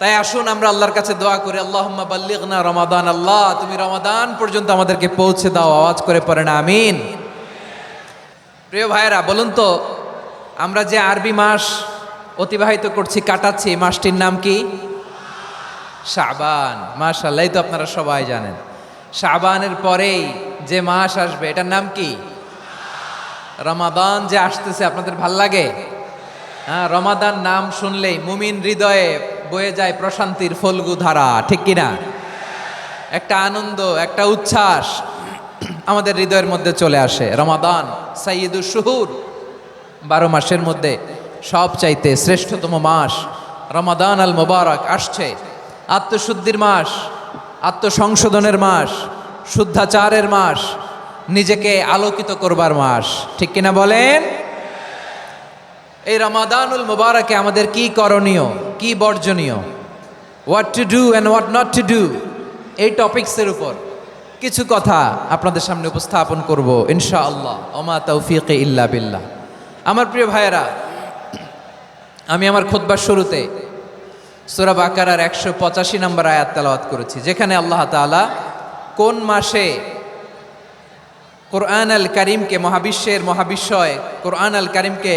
তাই আসুন আমরা আল্লাহর কাছে দোয়া করি আল্লাহ বাল্লিগনা রমাদান আল্লাহ, তুমি রমাদান পর্যন্ত আমাদেরকে পৌঁছে দাও, আওয়াজ করে পড়ে না আমিন। প্রিয় ভাইয়েরা, বলুন তো, আমরা যে আরবি মাস অতিবাহিত করছি, কাটাচ্ছি মাসটির নাম কি? শাবান। মাশাল্লাহ তো আপনারা সবাই জানেন। শাবানের পরেই যে মাস আসবে, এটার নাম কি? রমাদান যে আসতেছে, আপনাদের ভালো লাগে? হ্যাঁ রমাদান নাম শুনলেই মুমিন হৃদয়ে বয়ে যায় প্রশান্তির ফলগু ধারা, ঠিক কিনা? একটা আনন্দ, একটা উচ্ছ্বাস আমাদের হৃদয়ের মধ্যে চলে আসে। রমাদান সাইয়দুর শুহুর, বারো মাসের মধ্যে সব চাইতে শ্রেষ্ঠতম মাস, রমাদান আল মোবারক আসছে। আত্মশুদ্ধির মাস, আত্মসংশোধনের মাস, শুদ্ধাচারের মাস, নিজেকে আলোকিত করবার মাস, ঠিক কিনা বলেন? এই রমাদানুল মোবারকে আমাদের কি করণীয়? কি বর্জনীয়? What to do and what not to do এই টপিক্সের উপর কিছু কথা আপনাদের সামনে উপস্থাপন করব, ইনশাআল্লাহ। অমা তৌফিক ইল্লা বিল্লাহ। আমার প্রিয় ভাইয়েরা, আমি আমার খোদবার শুরুতে সুরা বাকারার একশো পঁচাশি নম্বর আয়াত তেলাওয়াত করেছি, যেখানে আল্লাহ তাআলা কোন মাসে কোরআন আল করিমকে মহাবিশ্বের মহাবিশ্বয়, কোরআন আল করিমকে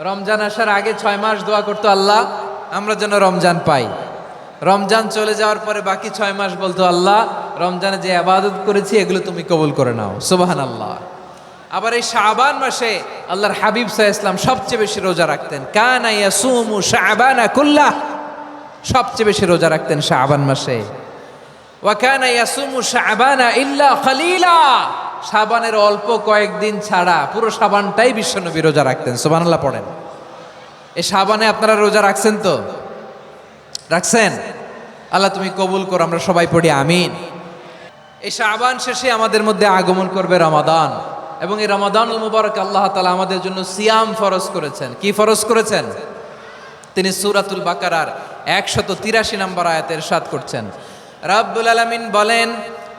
রমজান আসার আগে ছয় মাস দোয়া করতো আল্লাহ, আমরা যেন রমজান পাই। রমজান চলে যাওয়ার পরে বাকি ছয় মাস বলতো আল্লাহ, রমজানে যে আবাদত করেছি, এগুলো তুমি কবুল করে নাও। সুবাহান আল্লাহ আবার এই শাবান মাসে আল্লাহর হাবিব সাহা ইসলাম সবচেয়ে বেশি রোজা রাখতেন। কানা ইয়াসুমু শাবানা কুল্লাহ। সবচেয়ে বেশি রোজা রাখতেন শাবান মাসে। ওয়াকানা ইয়াসুমু শাবানা ইল্লা খলিলা। শাবানের অল্প কয়েকদিন ছাড়া পুরো সাবানটাই বিশ্বনবী রোজা রাখতেন, সুবহানাল্লাহ পড়েন। এই সাবানে আপনারা রোজা রাখছেন তো? রাখছেন? আল্লাহ তুমি কবুল করো, আমরা সবাই পড়ি, আমিন। এই সাবান শেষে আমাদের মধ্যে আগমন করবে রমাদান, এবং এই রমাদানুল মুবারক আল্লাহ তালা আমাদের জন্য সিয়াম ফরজ করেছেন। কি ফরজ করেছেন? তিনি সুরাতুল বাকারার একশত তিরাশি নম্বর আয়াতের সাত করছেন। রাব্বুল আলামিন বলেন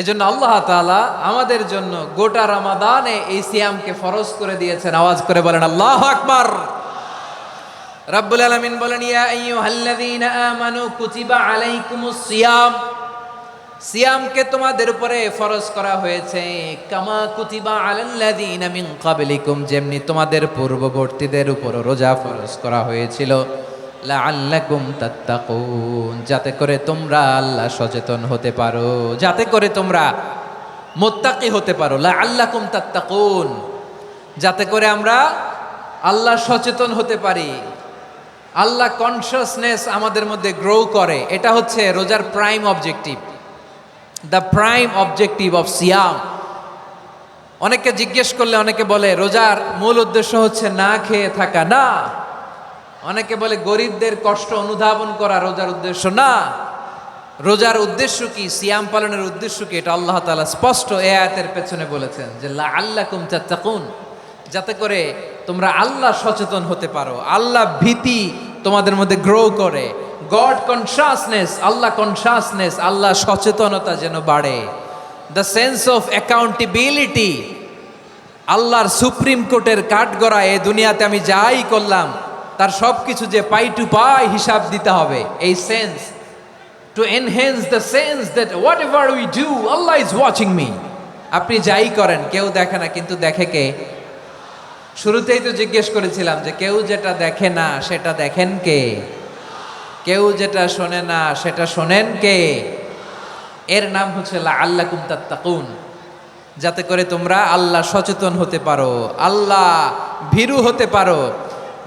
এজন্য আল্লাহ তাআলা আমাদের জন্য গোটা রামাদানে এই সিয়ামকে ফরজ করে দিয়েছেন। আওয়াজ করে বলেন, আল্লাহ আকবার। রাব্বুল আলামিন বলেন, ইয়া আইয়ুহাল্লাযীনা আমানু কুতিবা আলাইকুমুস সিয়াম। সিয়ামকে তোমাদের উপরে ফরজ করা হয়েছে। কামা কুতিবা আলাল্লাযীনা মিন ক্বাবলিকুম, যেমনি তোমাদের পূর্ববর্তীদের উপর রোজা ফরজ করা হয়েছিল। লাআল্লাকুম তাত্তাকুন, যাতে করে তোমরা আল্লাহ সচেতন হতে পারো, যাতে করে তোমরা মোত্তাকি হতে পারো, লাআল্লাকুম তাত্তাকুন, যাতে করে আমরা আল্লাহ সচেতন হতে পারি। আল্লাহ কনসিয়াসনেস আমাদের মধ্যে গ্রো করে, এটা হচ্ছে রোজার prime objective the prime objective of সিয়াম অনেকে জিজ্ঞেস করলে অনেকে বলে, রোজার মূল উদ্দেশ্য হচ্ছে না খেয়ে থাকা, না। অনেকে বলে গরিবদের কষ্ট অনুধাবন করা রোজার উদ্দেশ্য। না, রোজার উদ্দেশ্য কি? সিয়াম পালনের উদ্দেশ্য কি? এটা আল্লাহ তাআলা স্পষ্ট এ আয়াতের পেছনে বলেছেন যে আল্লাহ আল্লাকুম তাত্তাকুন। যাতে করে তোমরা আল্লাহ সচেতন হতে পারো। আল্লাহ ভীতি তোমাদের মধ্যে গ্রো করে। গড কনসাসনেস আল্লাহ কনসাসনেস আল্লাহ সচেতনতা যেন বাড়ে। দ্য সেন্স অফ অ্যাকাউন্টেবিলিটি আল্লাহর সুপ্রিম কোর্টের কাঠগড়া এ দুনিয়াতে আমি যাই করলাম। তার সব কিছু যে পাই টু পাই হিসাব দিতে হবে। এই sense to enhance the sense that whatever we do Allah is watching me আপনি যাই করেন, কেউ দেখে না, কিন্তু দেখে কে? শুরুতেই তো জিজ্ঞেস করেছিলাম যে, কেউ যেটা দেখে না, সেটা দেখেন কে? কেউ যেটা শোনে না, সেটা শোনেন কে? এর নাম হচ্ছে আল্লাহ কুমতাত্তাকুন যাতে করে তোমরা আল্লাহ সচেতন হতে পারো, আল্লাহ ভীরু হতে পারো।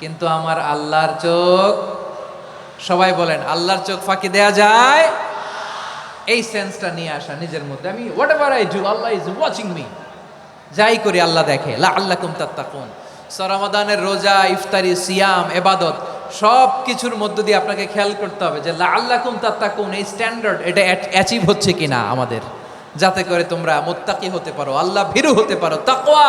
কিন্তু আমার আল্লাহর চোখ, সবাই বলেন, আল্লাহর চোখ ফাঁকি দেয়া যায়? এই সেন্সটা নিয়ে আসা নিজের মধ্যে। আমি whatever I do Allah is watching me যাই করি আল্লাহ দেখে। লা আল্লাহ কুম তাত্তাকুন সরামাদানের রোজা, ইফতারি, সিয়াম, এবাদত সব কিছুর মধ্য দিয়ে আপনাকে খেয়াল করতে হবে যে লা আল্লাহ কুম তাত্তাকুন, এই স্ট্যান্ডার্ড এটা অ্যাচিভ হচ্ছে কিনা আমাদের। যাতে করে তোমরা মোত্তাকি হতে পারো, আল্লাহ ভীরু হতে পারো। তাকওয়া!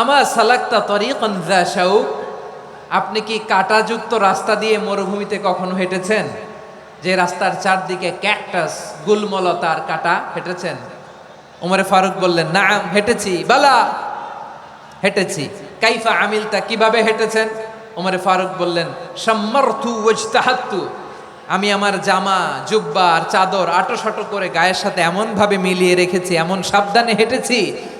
আমা সালাক্তা তরিকন শাউক আপনি কি কাঁটাযুক্ত রাস্তা দিয়ে মরুভূমিতে কখনো হেঁটেছেন? যে রাস্তার চারদিকে ক্যাকটাস গুলমলতার কাটা হেঁটেছেন? উমরে ফারুক বললেন না হেঁটেছি, বালা, হেঁটেছি। কাইফা আমিলতা, কীভাবে হেঁটেছেন? উমরে ফারুক বললেন সম্মর্থু ওজতাহাত্তু আমি আমার জামা, জুব্বা আর চাদর আটো সাটো করে গায়ের সাথে এমনভাবে মিলিয়ে রেখেছি, এমন সাবধানে হেঁটেছি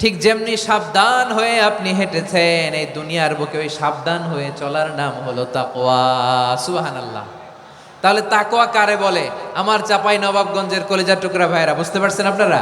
ঠিক যেমনি সাবধান হয়ে আপনি হেঁটেছেন, এই দুনিয়ার বুকে ওই সাবধান হয়ে চলার নাম হলো তাকোয়া সুহান আল্লাহ তাহলে তাকোয়া কারে বলে? আমার চাপাই নবাবগঞ্জের কলেজার টুকরা ভাইরা বুঝতে পারছেন আপনারা?